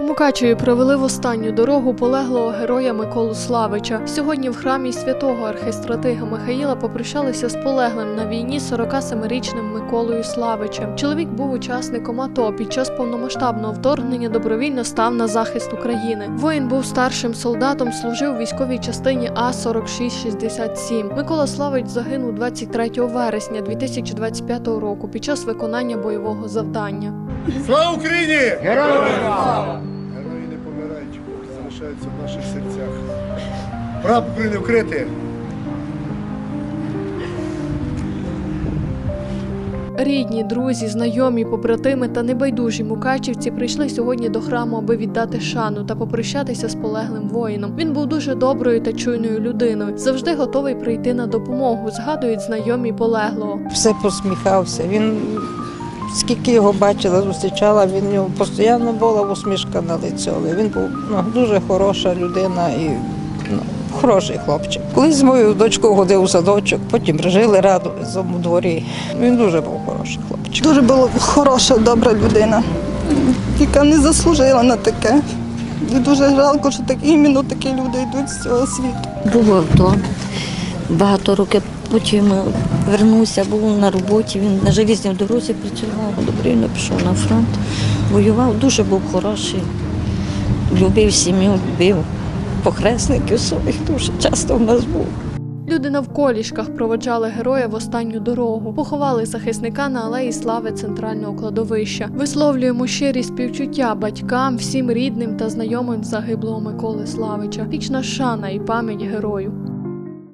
У Мукачеві провели в останню дорогу полеглого героя Миколу Славича. Сьогодні в храмі святого архистратига Михаїла попрощалися з полеглим на війні 47-річним Миколою Славичем. Чоловік був учасником АТО. Під час повномасштабного вторгнення добровільно став на захист України. Воїн був старшим солдатом, служив у військовій частині А 4667 Микола Славич загинув 23 вересня 2025 року під час виконання бойового завдання. Слава Україні! Героям слава! Залишаються в наших серцях. Прапор України вкрити. Рідні, друзі, знайомі, побратими та небайдужі мукачівці прийшли сьогодні до храму, аби віддати шану та попрощатися з полеглим воїном. Він був дуже доброю та чуйною людиною, завжди готовий прийти на допомогу. Згадують знайомі полеглого. все посміхався. Він скільки його бачила, зустрічала, він у нього постійно була усмішка на лиці. Але він був ну, дуже хороша людина і ну, хороший хлопчик. Колись з моєю дочкою ходив у садочок, потім жили разом у дворі. Він дуже був хороший хлопчик. Дуже була хороша, добра людина, яка не заслужила на таке. І дуже жалко, що так іменно такі люди йдуть з цього світу. Був авто. Багато років потім вернувся, був на роботі. Він на желізній дорозі працював, добровільно пішов на фронт, воював, дуже був хороший. Любив сім'ю, любив похресників своїх дуже часто в нас був. Люди навколішках проводжали героя в останню дорогу, поховали захисника на алеї слави центрального кладовища. Висловлюємо щирі співчуття батькам, всім рідним та знайомим загиблого Миколи Славича. Вічна шана і пам'ять герою.